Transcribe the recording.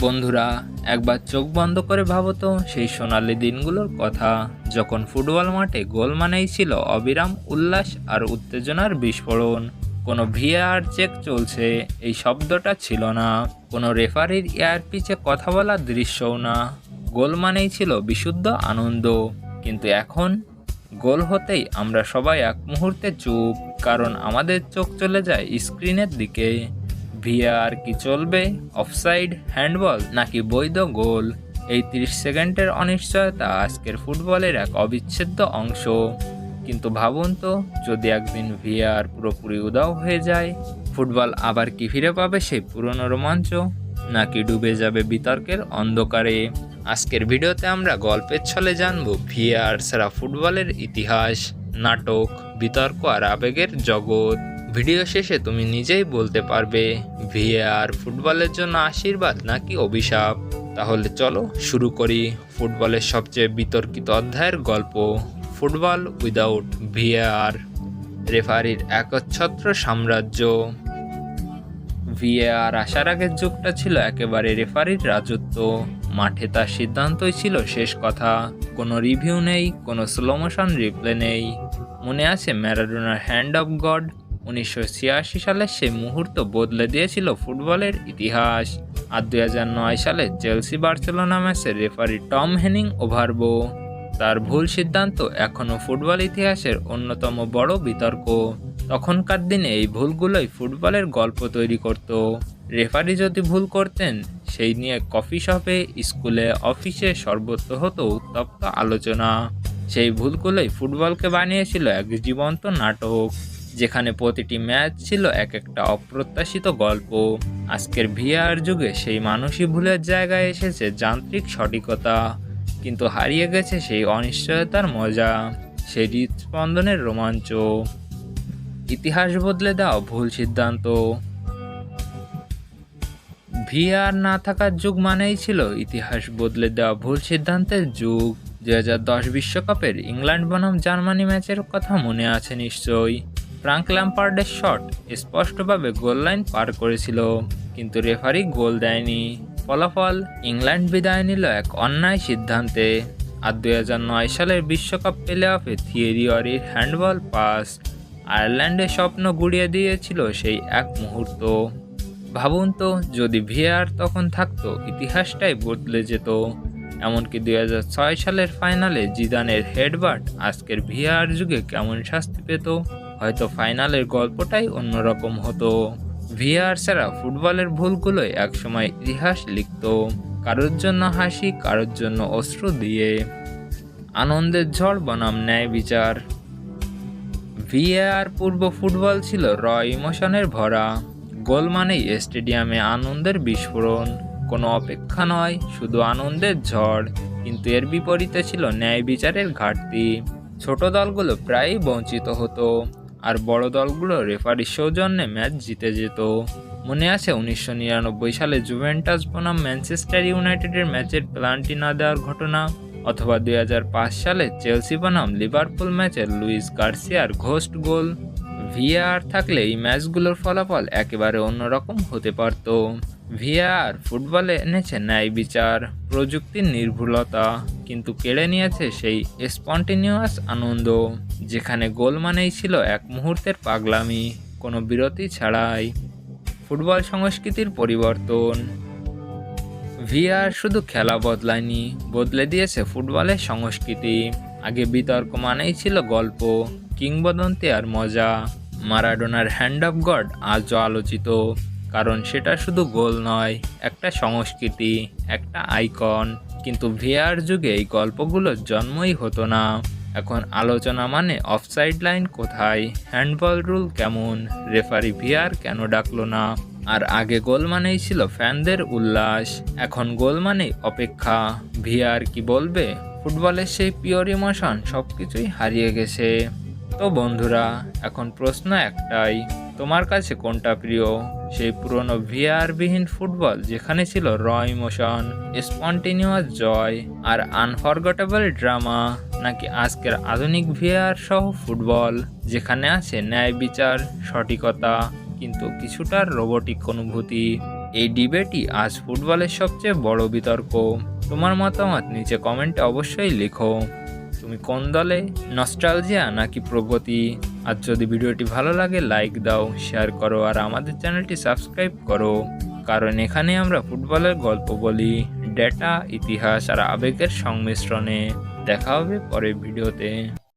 বন্ধুরা, একবার চোখ বন্ধ করে ভাবো তো সেই সোনালি দিনগুলোর কথা। যখন ফুটবল মাঠে গোল মানেই ছিল অবিরাম উল্লাস আর উত্তেজনার বিস্ফোরণ, কোনো ভিআর চেক চলছে, এই শব্দটা ছিল না। কোনো রেফারির এয়ার পিছে কথা বলার দৃশ্যও না। গোল মানেই ছিল বিশুদ্ধ আনন্দ। কিন্তু এখন? গোল হতেই আমরা সবাই এক মুহূর্তে চুপ, কারণ আমাদের চোখ চলে যায় স্ক্রিনের দিকে। ভিআর কি চলবে? অফসাইড হ্যান্ডবল নাকি বৈধ গোল? এই 30 সেকেন্ডের অনিশ্চয়তা আজকের ফুটবলের এক অবিচ্ছেদ্য অংশ। কিন্তু ভাবুন তো, যদি একদিন ভিআর পুরোপুরি উদাও হয়ে যায়, ফুটবল আবার কি ফিরে পাবে সেই পুরনো রোমাঞ্চ? নাকি ডুবে যাবে বিতর্কের অন্ধকারে? আজকের ভিডিওতে আমরা গল্পের ছলে জানব ভিআর ছাড়া ফুটবলের ইতিহাস, নাটক, বিতর্ক আর আবেগের জগৎ। ভিডিও শেষে তুমি নিজেই বলতে পারবে ভিএআর ফুটবলের জন্য আশীর্বাদ নাকি অভিশাপ? তাহলে চলো শুরু করি ফুটবলের সবচেয়ে বিতর্কিত অধ্যায়ের গল্প, ফুটবল উইদাউট ভিএআর রেফারির একচ্ছত্র সাম্রাজ্য। ভিএআর আসার আগের যুগটা ছিল একেবারে রেফারির রাজত্ব, মাঠে তার সিদ্ধান্তই ছিল শেষ কথা, কোনো রিভিউ নেই, কোনো স্লোমোশন রিপ্লে নেই। মনে আছে ম্যারাডোনার হ্যান্ড অফ গড উনিশশো ছিয়াশি সালের সেই মুহূর্ত বদলে দিয়েছিল ফুটবলের ইতিহাস। আর দুই হাজার নয় সালে চেলসি বার্সেলোনা ম্যাচের রেফারি টম হেনিং ওভারবো। তার ভুল সিদ্ধান্ত এখনও ফুটবল ইতিহাসের অন্যতম বড় বিতর্ক। তখনকার দিনে এই ভুলগুলোই ফুটবলের গল্প তৈরি করত। রেফারি যদি ভুল করতেন, সেই নিয়ে কফি শপে স্কুলে অফিসে সর্বত্র হতো উত্তপ্ত আলোচনা। সেই ভুলগুলোই ফুটবলকে বানিয়েছিল এক জীবন্ত নাটক। যেখানে প্রতিটি ম্যাচ ছিল এক একটা অপ্রত্যাশিত গল্প। আজকের ভিআর যুগে সেই মানুষই ভুলের জায়গায় এসেছে যান্ত্রিক সঠিকতা, কিন্তু হারিয়ে গেছে সেই অনিশ্চয়তার মজা, সেই হৃদস্পন্দনের রোমাঞ্চ। ইতিহাস বদলে দাও ভুল সিদ্ধান্ত। ভিআর না থাকার যুগ মানেই ছিল ইতিহাস বদলে দেওয়া ভুল সিদ্ধান্তের যুগ। দু হাজার দশ বিশ্বকাপের ইংল্যান্ড বনাম জার্মানি ম্যাচের কথা মনে আছে নিশ্চয়ই। ফ্রাঙ্ক ল্যাম্পার্ডের শট স্পষ্টভাবে গোল লাইন পার করেছিল, কিন্তু রেফারি গোল দেয়নি। ফলাফল ইংল্যান্ড বিদায় নিল এক অন্যায় সিদ্ধান্তে। আর দুই হাজার নয় সালের বিশ্বকাপ প্লে অফে থিয়েরি হ্যান্ডবল পাস আয়ারল্যান্ডের স্বপ্ন গুড়িয়ে দিয়েছিল সেই এক মুহূর্ত। ভাবুন তো, যদি ভিআর তখন থাকতো, ইতিহাসটাই বদলে যেত। এমনকি দুই হাজার ছয় সালের ফাইনালে জিদানের হেডবার্ট আজকের ভিআর যুগে কেমন শাস্তি পেত? হয়তো ফাইনালের গল্পটাই অন্যরকম হতো। ভিআর ছাড়া ফুটবলের ভুলগুলোই একসময় ইতিহাস লিখত। কারোর জন্য হাসি, কারোর জন্য অস্ত্র দিয়ে। আনন্দের ঝড় বনাম ন্যায় বিচার। ভিএআর পূর্ব ফুটবল ছিল র ইমোশনের ভরা। গোল মানেই স্টেডিয়ামে আনন্দের বিস্ফোরণ। কোনো অপেক্ষা নয়, শুধু আনন্দের ঝড়, কিন্তু এর বিপরীতে ছিল ন্যায় বিচারের ঘাটতি। ছোট দলগুলো প্রায়ই বঞ্চিত হতো। আর বড় দলগুলো রেফারির সৌজন্যে ম্যাচ জিতে যেত। মনে আছে উনিশশো নিরানব্বই সালে জুভেন্টাস বনাম ম্যানচেস্টার ইউনাইটেডের ম্যাচের প্লান্টি না দেওয়ার ঘটনা, অথবা দুই হাজার পাঁচ সালে চেলসি বনাম লিভারপুল ম্যাচের লুইস গার্সিয়ার ঘোস্ট গোল। ভিআর থাকলে এই ম্যাচগুলোর ফলাফল একেবারে অন্যরকম হতে পারত। ভিআর ফুটবলে এনেছে ন্যায় বিচার, প্রযুক্তির নির্ভুলতা, কিন্তু কেড়ে নিয়েছে সেই স্পন্টেনিয়াস আনন্দ, যেখানে গোল মানেই ছিল এক মুহূর্তের পাগলামি, কোনো বিরতি ছাড়াই। ফুটবল সংস্কৃতির পরিবর্তন। ভিআর শুধু খেলা বদলায়নি, বদলে দিয়েছে ফুটবলের সংস্কৃতি। আগে বিতর্ক মানেই ছিল গল্প, কিংবদন্তি আর মজা। মারাডোনার হ্যান্ড অফ গড আজও আলোচিত। কারণ সেটা শুধু গোল নয়, একটা সংস্কৃতি, একটা আইকন। কিন্তু ভিআর যুগে এই গল্পগুলোর জন্মই হতো না। এখন আলোচনা মানে অফসাইড লাইন কোথায়? হ্যান্ডবল রুল কেমন? রেফারি ভিআর কেন ডাকলো না? আর আগে গোল মানেই ছিল ফ্যানদের উল্লাস, এখন গোল মানেই অপেক্ষা। ভিআর কি বলবে? ফুটবলের সেই পিওর ইমোশন সব কিছুই হারিয়ে গেছে। তো বন্ধুরা, এখন প্রশ্ন একটাই, তোমার কাছে কোনটা প্রিয়? সেই পুরনো ভিআর বিহীন ফুটবল যেখানে ছিল র ইমোশন স্পন্টেনিয়াস জয় আর আনফরগটেবল ড্রামা নাকি আজকের আধুনিক ভিআর সহ ফুটবল যেখানে আছে ন্যায় বিচার, সঠিকতা, কিন্তু কিছুটা রোবটিক অনুভূতি? এই ডিবেটই আজ ফুটবলের সবচেয়ে বড় বিতর্ক। তোমার মতামত নিচে কমেন্টে অবশ্যই লেখো। তুমি কোন দলে? নস্ট্রালজিয়া নাকি প্রগতি? আর যদি ভিডিওটি ভালো লাগে লাইক দাও শেয়ার করো, আর আমাদের চ্যানেলটি সাবস্ক্রাইব করো। কারণ এখানে আমরা ফুটবলের গল্প বলি ডেটা ইতিহাস, আর আবেগের সংমিশ্রণে। দেখা হবে পরের ভিডিওতে।